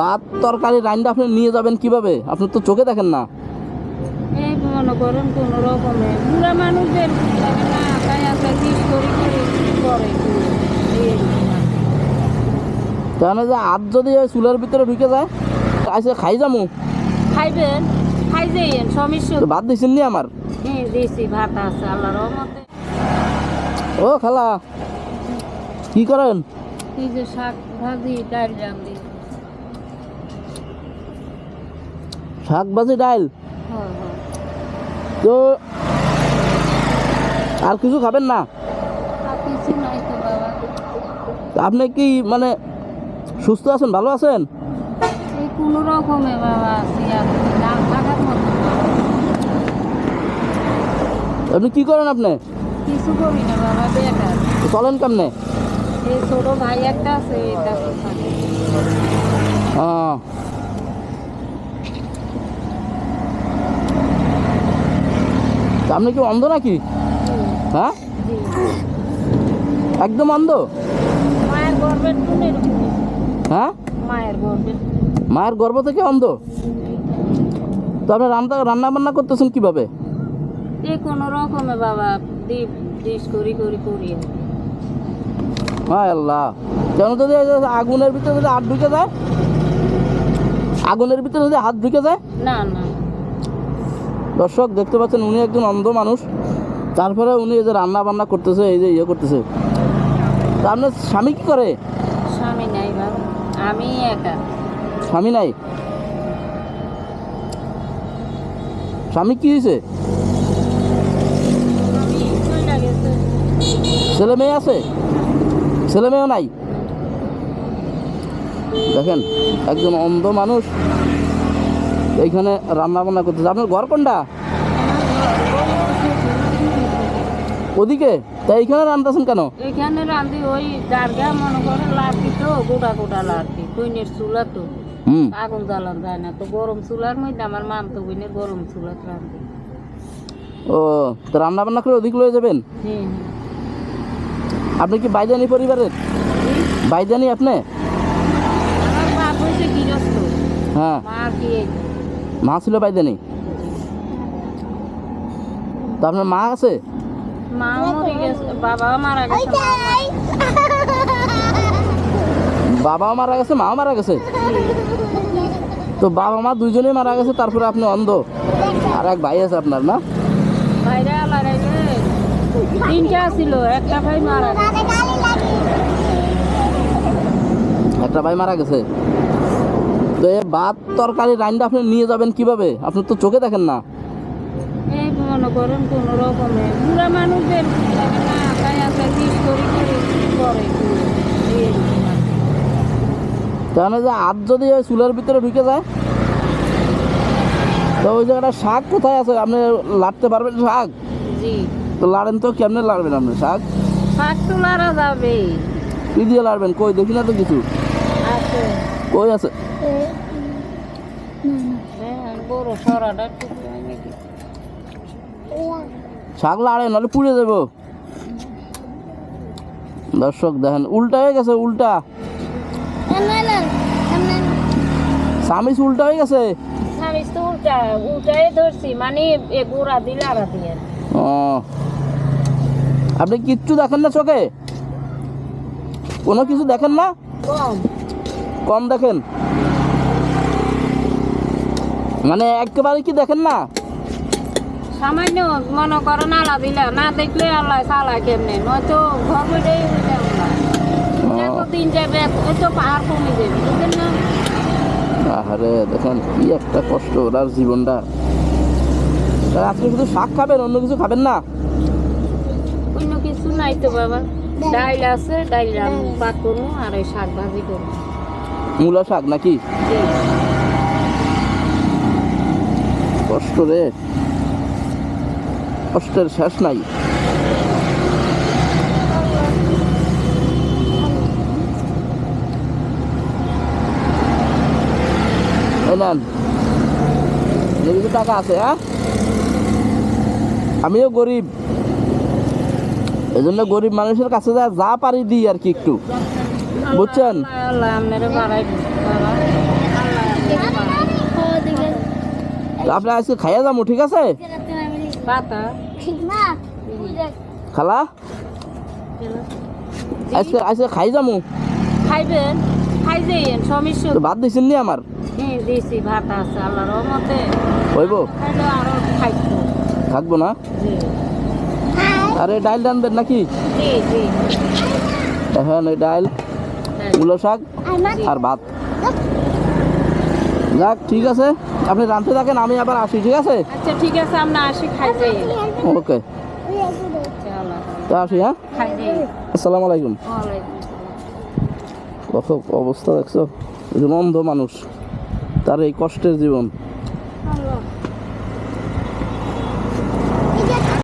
ভাত তরকারি রান্না আপনি নিয়ে যাবেন কীভাবে? আপনি তো চোখে দেখেন না। মনে করেন কোন রকমে। বুড়া মানুষদের তাহলে যে হাত যদি ওই চুলের ভিতরে ঢুকে যায় আইসে খাই যামু। খাইবেন? খাই যাইয়েন সমস্যা ভাত দিছেন নি আমার? হ্যাঁ দিছি ভাত আছে আল্লাহ রহমতে। ও খালা কি করেন? এই যে শাক ভাজি ডাল রান্ধি। শাক ভাজি ডাল হ্যাঁ হ্যাঁ। তো আর কিছু খাবেন না? আপনি কি মানে সুস্থ আছেন ভালো আছেন? কোনো রকমে বাবা। আপনি কি করেন আপনি? কিছু করি না বাবা বেকার। চলেন কেমনে? এই ছোট ভাই একটা আছে এটা তো থাকে আহ। তা আপনি কি অন্ধ নাকি? হ্যাঁ? একদম অন্ধ? হ্যাঁ? মায়ের গর্ভ। থেকে অন্ধ? তো আপনি রান্না রান্না বান্না করতেছেন কীভাবে? কোনো রকমে বাবা ডিপ ডিশ করি করি করি। হ্যাঁ আল্লাহ কেন যদি আগুনের ভিতরে যদি হাত ঢুকে যায়? আগুনের ভিতরে যদি হাত ঢুকে যায়? না না। দর্শক দেখতে পাচ্ছেন উনি একজন অন্ধ মানুষ। তারপরে উনি এই যে রান্না বান্না করতেছে এই যে ইয়ে করতেছে। তা আপনার স্বামী কি করে? স্বামী নাই বাবা আমি একা। স্বামী নাই? স্বামী কি হয়েছে ছেলে মেয়ে আছে? ছেলে মেয়েও নাই? দেখেন একজন অন্ধ মানুষ। এইখানে রান্না বান্না করতেছে। আপনার ঘর কোনটা? ওদিকে? তা এইখানে রান্নাছেন কেন? এখানে রান্ধি ওই দারগা মনে করেন লাড়কি তো গোটা গোটা লাড়কি কইনের চুলা তো। হুম। আগুন জ্বালান যায় না। তো গরম চুলার মধ্যে আমার মাম তো কইনের গরম চুলাত রান্ধি। ও তো রান্না বান্না করে ওদিক লয়ে যাবেন? হ্যাঁ আপনি কি বাইজানি পরিবারের? বাইজানি আপনি? আমার বাপ হয়েছে গৃহস্থ। হ্যাঁ। মা কি মা ছিল বাইজানি তো আপনার মা আছে? বাবাও মারা গেছে মাও মারা গেছে? তো বাবা মা দুইজনেই মারা গেছে তারপরে আপনি অন্ধ? আর এক ভাই আছে আপনার না? তিনটা ছিল একটা ভাই মারা একটা ভাই মারা গেছে? তো এই ভাত তরকারি রান্না আপনি নিয়ে যাবেন কীভাবে? আপনি তো চোখে দেখেন না। মনে করেন কোন রকমে। বুড়া মানুষদের না তাই আছে করি কি। তাহলে যে হাত যদি ওই চুলের ভিতরে ঢুকে যায় তো ওই জায়গাটা শাক কোথায় আছে? আপনি লাড়তে পারবেন শাক? জি। তো লাড়েন তো কেমনে লাড়বেন আপনি শাক? শাক তো লারা যাবে কি দিয়ে লাড়বেন? কই দেখি না তো কিছু। আছে। কই আছে? শাক লাড়েন নাহলে পুড়ে যাব। দর্শক, দেখেন, উল্টা হয়ে গেছে, উল্টা। সামিস উল্টা হয়ে গেছে? উল্টাই ধরছি মানে এ গোড়া দিয়ে লাড়া দিয়ে ও। আপনি কিচ্ছু দেখেন না চোখে? কোনো কিছু দেখেন না? কম দেখেন? মানে একেবারে কি দেখেন না? সামান্য মনে করো নালা দিলা না দেখলে আল্লাহ চালা কেমনে? নয়তো ঘর বইটাই যাবে পাহাড় কমে যাবে বুঝলেন না? আরে দেখেন কি একটা কষ্ট ওনার জীবনটা। তা আজকে শুধু শাক খাবেন অন্য কিছু খাবেন না? অন্য কিছু নাই তো বাবা। ডাইল আছে ডাইল রান পাক করব আর ওই শাক ভাজি করব। মূলা শাক নাকি। কষ্ট রে। কষ্টের শেষ নাই। টাকা আছে হ্যাঁ? আমিও গরিব। এই গরিব মানুষের কাছে যা পারি দিই আর কি একটু। বুঝছেন? আপনারা আজকে খাইয়া যাব ঠিক আছে? খালা? আজকে আজকে খাই যাব। খাইবেন খাই যাইয়েন সমস্যা তো ভাত দিছেন নি আমার? হ্যাঁ দিছি ভাত আছে আল্লাহর রহমতে হইব? খাইলে আরও খাইতো থাকব না? আরে ডাইল রানবেন নাকি? জি জি। এখন ডাইল। মূলো শাক আর ভাত। যাক ঠিক আছে। আপনি রাঁধতে থাকেন আমি আবার আসি ঠিক আছে? আচ্ছা ঠিক আছে আমরা আসি খাই যাইয়েন ওকে। তা আসি হ্যাঁ? আসসালামু আলাইকুম। কত অবস্থা দেখছ? একজন অন্ধ মানুষ তার এই কষ্টের জীবন।